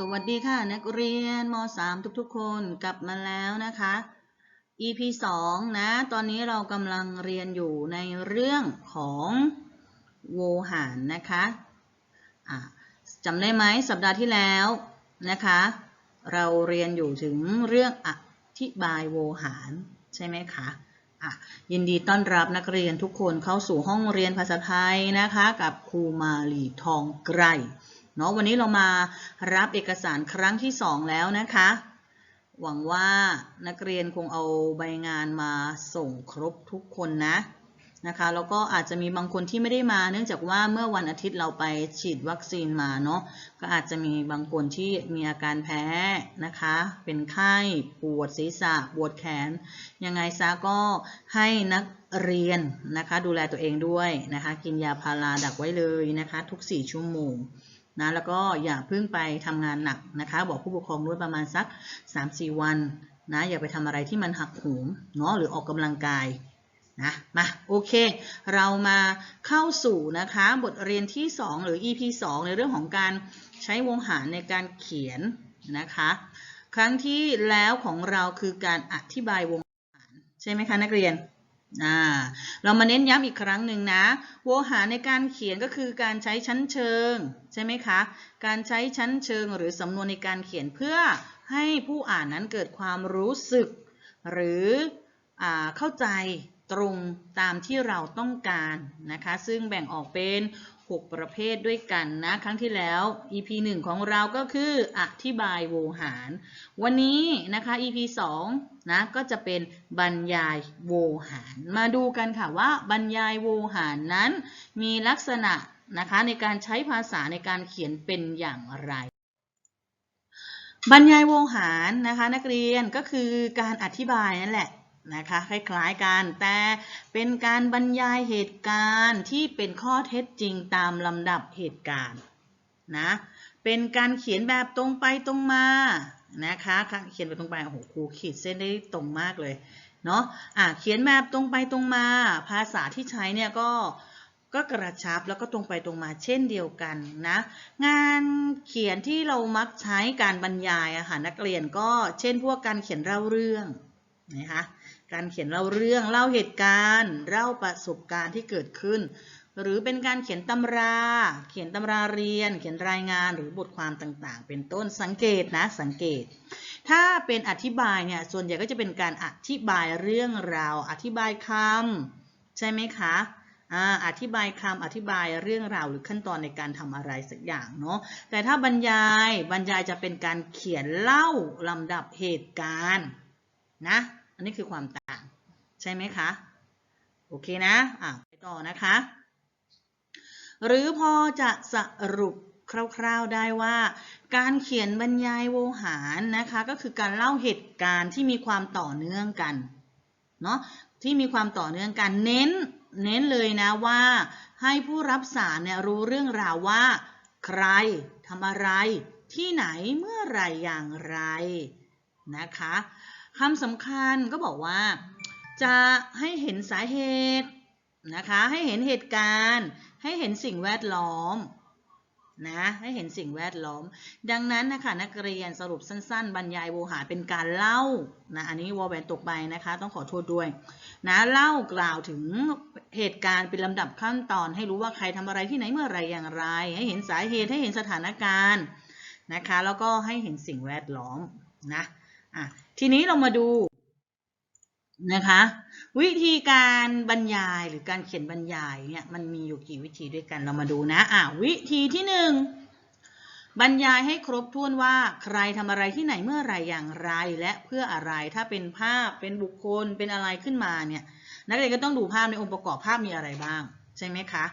สวัสดีค่ะ นักเรียนม .3 ทุกๆ คนกลับมาแล้วนะคะ EP 2 นะ ตอนนี้เรากำลังเรียนอยู่ในเรื่องของโวหารนะคะะจำได้ไหมสัปดาห์ที่แล้วนะคะ เราเรียนอยู่ถึงเรื่องอธิบายโวหารใช่ไหมคะะยินดีต้อนรับนักเรียนทุกคนเข้าสู่ห้องเรียนภาษาไทยนะคะ กับครูมาลีทองไกร เนาะวันนี้เรามารับเอกสารครั้งที่สองแล้วนะคะ หวังว่านักเรียนคงเอาใบงานมาส่งครบทุกคนนะนะคะแล้วก็อาจจะมีบางคนที่ไม่ได้มาเนื่องจากว่าเมื่อวันอาทิตย์เราไปฉีดวัคซีนมาเนาะก็อาจจะมีบางคนที่มีอาการแพ้นะคะ เป็นไข้ปวดศีรษะปวดแขน ยังไงซะก็ให้นักเรียนนะคะ ดูแลตัวเองด้วยนะคะ กินยาพาราดักไว้เลยนะคะ ทุก 4 ชั่วโมง นะแล้วก็อย่าเพิ่งไปทำงานหนักนะคะ บอกผู้ปกครองด้วยประมาณสัก 3-4 วันนะอย่าไปทำอะไรที่มันหักโหมเนาะหรือออกกำลังกายนะมาโอเค เรามาเข้าสู่นะคะบทเรียนที่ 2 หรือ EP 2 ในเรื่องของการใช้วงหารในการเขียนนะคะ ครั้งที่แล้วของเราคือการอธิบายวงหารใช่ไหมคะนักเรียน เรามาเน้นย้ำอีกครั้งหนึ่งนะ โวหารในการเขียนก็คือการใช้ชั้นเชิง ใช่ไหมคะ การใช้ชั้นเชิงหรือสำนวนในการเขียนเพื่อให้ผู้อ่านนั้นเกิดความรู้สึก หรืออเข้าใจตรงตามที่เราต้องการนะคะ ซึ่งแบ่งออกเป็น 6 ประเภทด้วยกันนะ ครั้งที่แล้ว EP 1 ของเราก็คืออธิบายโวหาร วันนี้นะคะ EP 2 นะก็จะเป็นบรรยายโวหาร มาดูกันค่ะว่าบรรยายโวหารนั้น มีลักษณะนะคะในการใช้ภาษาในการเขียนเป็นอย่างไร บรรยายโวหารนะคะนักเรียนก็คือการอธิบายนั่นแหละนะคะคล้ายๆกันแต่เป็นการบรรยายเหตุการณ์ที่เป็นข้อเท็จจริงตามลำดับเหตุการณ์นะเป็นการเขียนแบบตรงไปตรงมา นะคะเขียนไปตรงไปโอ้โหครูขีดเส้นได้ตรงมากเลยเนาะอะเขียนแบบตรงไปตรงมา ภาษาที่ใช้เนี่ยก็ก็กระชับแล้วก็ตรงไปตรงมาเช่นเดียวกันนะ งานเขียนที่เรามักใช้การบรรยายอะค่ะนักเรียนก็เช่นพวกการเขียนเล่าเรื่องนะคะการเขียนเล่าเรื่องเล่าเหตุการณ์เล่าประสบการณ์ที่เกิดขึ้น หรือเป็นการเขียนตำรา เขียนตำราเรียน เขียนรายงานหรือบทความต่างๆ เป็นต้นสังเกตนะ สังเกต ถ้าเป็นอธิบายเนี่ย ส่วนใหญ่ก็จะเป็นการอธิบายเรื่องราว อธิบายคำใช่ไหมคะอธิบายคำอธิบายเรื่องราวหรือขั้นตอนในการทำอะไรสักอย่างเนาะแต่ถ้าบรรยายบรรยายจะเป็นการเขียนเล่าลำดับเหตุการณ์นะอันนี้คือความต่าง ใช่ไหมคะ โอเคนะอะไปต่อนะคะ หรือพอจะสรุปคร่าวๆได้ว่า การเขียนบรรยายโวหารนะคะก็คือการเล่าเหตุการณ์ที่มีความต่อเนื่องกันเนาะที่มีความต่อเนื่องกันเน้นเน้นเลยนะว่า ให้ผู้รับสารเนี่ยรู้เรื่องราวว่า ใครทำอะไร ที่ไหนเมื่อไรอย่างไรนะคะคำสำคัญก็บอกว่า จะให้เห็นสาเหตุนะคะให้เห็นเหตุการณ์ ให้เห็นสิ่งแวดล้อมนะให้เห็นสิ่งแวดล้อม ดังนั้นนะคะนักเรียนสรุปสั้น ๆ บรรยายโวหารเป็นการเล่านะอันนี้วอลแวนตกไปนะคะ ต้องขอโทษด้วยนะเล่ากล่าวถึงเหตุการณ์เป็นลำดับขั้นตอน ให้รู้ว่าใครทำอะไรที่ไหนเมื่อไรอย่างไร ให้เห็นสาเหตุให้เห็นสถานการณ์นะคะ แล้วก็ให้เห็นสิ่งแวดล้อมนะอะทีนี้เรามาดู นะคะ วิธีการบรรยายหรือการเขียนบรรยายเนี่ยมันมีอยู่กี่วิธีด้วยกันเรามาดูนะอะวิธีที่หนึ่งบรรยายให้ครบถ้วนว่าใครทำอะไรที่ไหนเมื่อไรอย่างไรและเพื่ออะไรถ้าเป็นภาพเป็นบุคคลเป็นอะไรขึ้นมาเนี่ยนักเรียนก็ต้องดูภาพในองค์ประกอบภาพมีอะไรบ้าง ใช่ไหมคะ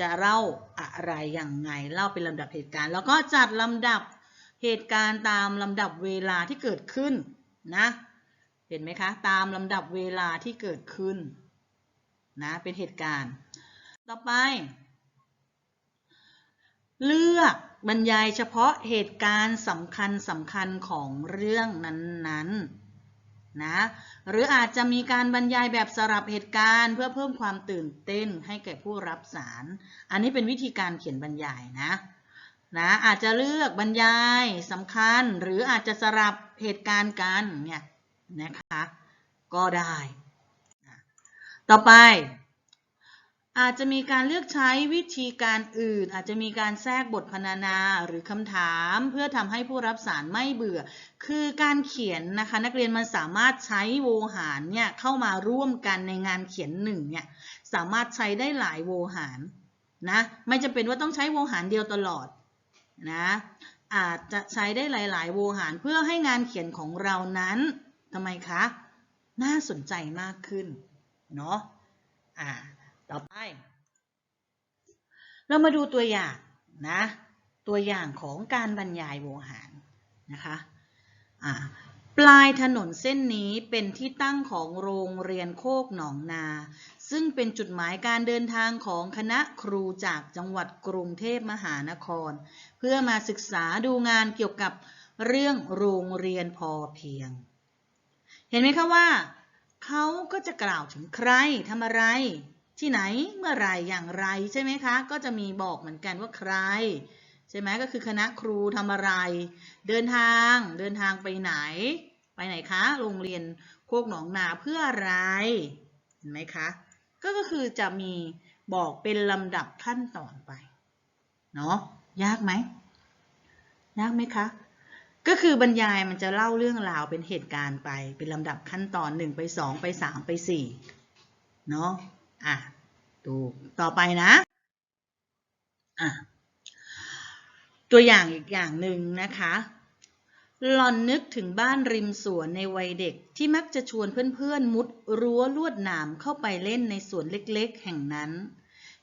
จะเล่าอะไรอย่างไงเล่าเป็นลำดับเหตุการณ์ แล้วก็จัดลำดับเหตุการณ์ตามลำดับเวลาที่เกิดขึ้นนะ เห็นไหมคะ ตามลำดับเวลาที่เกิดขึ้นนะเป็นเหตุการณ์ ต่อไป เลือกบรรยายเฉพาะเหตุการณ์สำคัญสำคัญของเรื่องนั้นๆนะหรืออาจจะมีการบรรยายแบบสลับเหตุการณ์เพื่อเพิ่มความตื่นเต้นให้แก่ผู้รับสาร อันนี้เป็นวิธีการเขียนบรรยายนะนะอาจจะเลือกบรรยายสำคัญ หรืออาจจะสลับเหตุการณ์กันเนี่ย นะคะ ก็ได้ ต่อไป อาจจะมีการเลือกใช้วิธีการอื่น อาจจะมีการแทรกบทพรรณนาหรือคำถามเพื่อทำให้ผู้รับสารไม่เบื่อ คือการเขียนนะคะ นักเรียนมันสามารถใช้โวหารเนี่ยเข้ามาร่วมกันในงานเขียนหนึ่งเนี่ยสามารถใช้ได้หลายโวหารนะไม่จำเป็นว่าต้องใช้โวหารเดียวตลอดนะอาจจะใช้ได้หลาย ๆ โวหารเพื่อให้งานเขียนของเรานั้น ทำไมคะ น่าสนใจมากขึ้น เนาะอ่า ต่อไป เรามาดูตัวอย่างนะ ตัวอย่างของการบรรยายโวหารนะคะอ่าปลายถนนเส้นนี้เป็นที่ตั้งของโรงเรียนโคกหนองนา ซึ่งเป็นจุดหมายการเดินทางของคณะครูจากจังหวัดกรุงเทพมหานคร เพื่อมาศึกษาดูงานเกี่ยวกับเรื่องโรงเรียนพอเพียง เห็นไหมคะว่าเขาก็จะกล่าวถึงใครทำอะไร ที่ไหนเมื่อไรอย่างไรใช่ไหมคะ ก็จะมีบอกเหมือนกันว่าใคร ใช่ไหมก็คือคณะครูทำอะไร เดินทางเดินทางไปไหน ไปไหนคะ โรงเรียนโคกหนองนาเพื่ออะไร เห็นไหมคะ ก็ก็คือจะมีบอกเป็นลำดับขั้นตอนไป เนาะยากไหมยากไหมคะ ก็คือบรรยายมันจะเล่าเรื่องราวเป็นเหตุการณ์ไปเป็นลำดับขั้นตอนหนึ่งไปสองไปสามไปสี่เนาะอะดูต่อไปนะอะตัวอย่างอีกอย่างหนึ่งนะคะหลอนนึกถึงบ้านริมสวนในวัยเด็กที่มักจะชวนเพื่อนๆ มุดรั้วลวดหนามเข้าไปเล่นในสวนเล็กๆ แห่งนั้น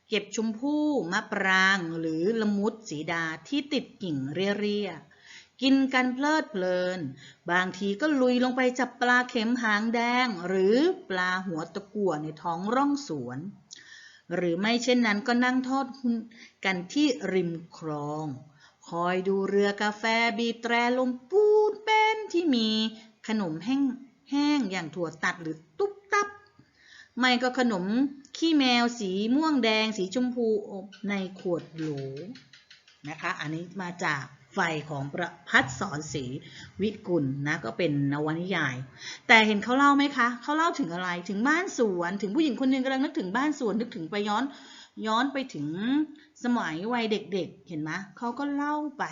เก็บชมพู่มะปรางหรือละมุดสีดาที่ติดกิ่งเรียๆ กินกันเพลิดเพลิน บางทีก็ลุยลงไปจับปลาเข็มหางแดง หรือปลาหัวตะกั่วในท้องร่องสวน หรือไม่เช่นนั้นก็นั่งทอดหุ้นกันที่ริมคลอง คอยดูเรือกาแฟบีบแตรลมปูดเป็นที่มีขนมแห้งแห้งอย่างถั่วตัดหรือตุ๊บตับ ไม่ก็ขนมขี้แมวสีม่วงแดงสีชมพูอบในขวดโหลนะคะ อันนี้มาจาก ไฟของประพัฒสอนศรีวิกุลนะก็เป็นนวนิยาย แต่เห็นเขาเล่าไหมคะเขาเล่าถึงอะไรถึงบ้านสวน ถึงผู้หญิงคนหนึ่งกำลังนึกถึงบ้านสวนนึกถึงไปย้อนย้อนไปถึงสมัยวัยเด็กๆ เห็นไหมเขาก็เล่าไป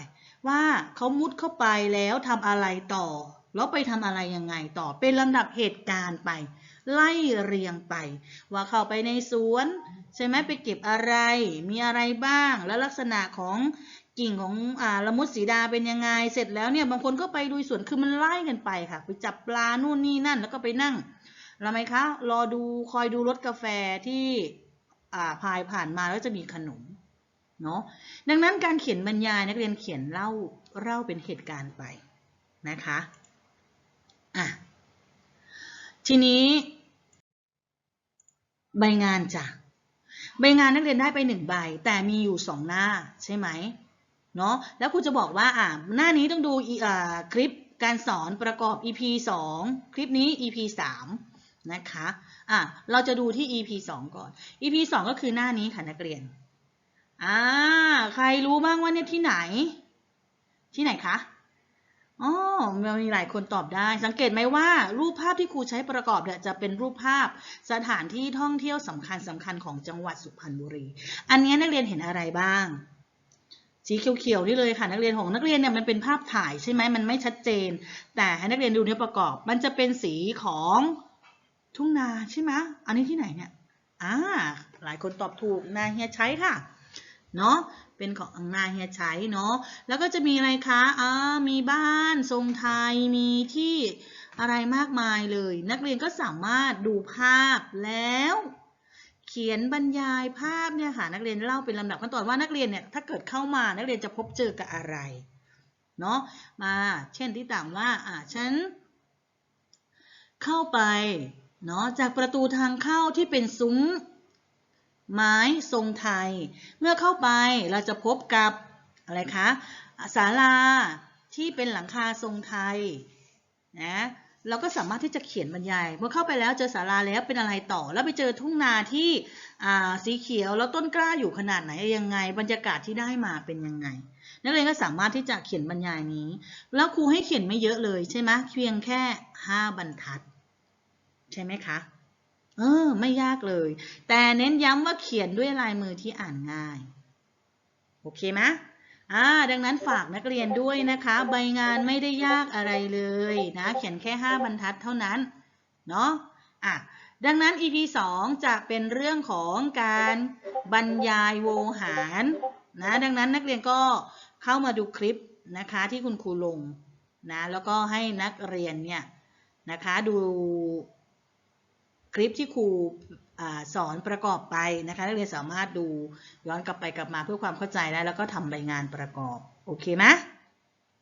ว่าเขามุดเข้าไปแล้วทำอะไรต่อ แล้วไปทำอะไรยังไงต่อเป็นลำดับเหตุการณ์ไป ไล่เรียงไป ว่าเข้าไปในสวน ใช่ไหมไปเก็บอะไร มีอะไรบ้าง แล้วลักษณะของ กิ่งของอ่าละมุดสีดาเป็นยังไงเสร็จแล้วเนี่ยบางคนก็ไปลุยสวนคือมันไล่กันไปค่ะ ไปจับปลานู่นนี่นั่น แล้วก็ไปนั่งแล้วไหมคะรอดูคอยดูรถกาแฟที่อ่าพายผ่านมาแล้วจะมีขนมเนาะดังนั้นการเขียนบรรยายนักเรียนเขียนเล่าเล่าเป็นเหตุการณ์ไปนะคะอะทีนี้ ใบงานจ้ะใบงานนักเรียนได้ไปหนึ่งใบ แต่มีอยู่สองหน้าใช่ไหม เนาะแล้วครูจะบอกว่าอ่าหน้านี้ต้องดูอ่าคลิปการสอนประกอบ EP 2 คลิปนี้ EP 3 นะคะอะเราจะดูที่ EP 2 ก่อน EP 2 ก็คือหน้านี้ค่ะนักเรียนอ่าใครรู้บ้างว่าเนี่ยที่ไหน ที่ไหนคะอ๋อมีหลายคนตอบได้ สังเกตไหมว่า รูปภาพที่ครูใช้ประกอบเนี่ยจะเป็นรูปภาพสถานที่ท่องเที่ยวสำคัญสำคัญของจังหวัดสุพรรณบุรี อันนี้นักเรียนเห็นอะไรบ้าง สีเขียวๆนี่เลยค่ะ นักเรียนของนักเรียนเนี่ยมันเป็นภาพถ่ายใช่ไหมมันไม่ชัดเจน แต่ให้นักเรียนดูเนื้อประกอบ มันจะเป็นสีของทุ่งนาใช่ไหมอันนี้ที่ไหนเนี่ยอ่าหลายคนตอบถูกนาเฮียใช้ค่ะเนาะเป็นของนาเฮียใช้เนาะแล้วก็จะมีอะไรคะอ่ามีบ้านทรงไทยมีที่อะไรมากมายเลย นักเรียนก็สามารถดูภาพแล้ว ขียนบรรยายภาพเนี่ยค่ะนักเรียนเล่าเป็นลำดับขั้นตอนว่านักเรียนเนี่ยถ้าเกิดเข้ามานักเรียนจะพบเจอกับอะไรเนาะมาเช่นที่ต่างว่าอ่าฉัน เข้าไปเนาะจากประตูทางเข้าที่เป็นซุ้มไม้ทรงไทย เมื่อเข้าไปเราจะพบกับอะไรคะศาลาที่เป็นหลังคาทรงไทยนะ เราก็สามารถที่จะเขียนบรรยาย เมื่อเข้าไปแล้วเจอศาลาแล้วเป็นอะไรต่อ แล้วไปเจอทุ่งนาที่สีเขียวแล้วต้นกล้าอยู่ขนาดไหนยังไง บรรยากาศที่ได้มาเป็นยังไง นักเรียนก็สามารถที่จะเขียนบรรยายนี้ แล้วครูให้เขียนไม่เยอะเลยใช่ไหมเพียงแค่ห้าบรรทัด ใช่ไหมคะเออไม่ยากเลย แต่เน้นย้ำว่าเขียนด้วยลายมือที่อ่านง่าย โอเคไหม อ่าดังนั้นฝากนักเรียนด้วยนะคะ ใบงานไม่ได้ยากอะไรเลยนะเขียนแค่ 5 บรรทัดเท่านั้นเนาะอะดังนั้น EP 2 จะเป็นเรื่องของการบรรยายโวหารนะดังนั้นนักเรียนก็เข้ามาดูคลิปนะคะที่คุณครูลงนะแล้วก็ให้นักเรียนเนี่ยนะคะดูคลิปที่ครู สอนประกอบไปนะคะนักเรียนสามารถดูย้อนกลับไปกลับมาเพื่อความเข้าใจได้แล้วก็ทำใบงานประกอบ โอเคไหม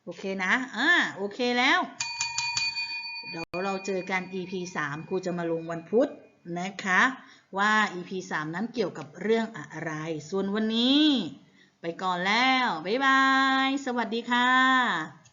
โอเคนะอ่าโอเคแล้วเดี๋ยวเราเจอกัน EP 3ครูจะมาลงวันพุธนะคะว่า EP 3 นั้นเกี่ยวกับเรื่องอะไร ส่วนวันนี้ ไปก่อนแล้ว บ๊ายบาย สวัสดีค่ะ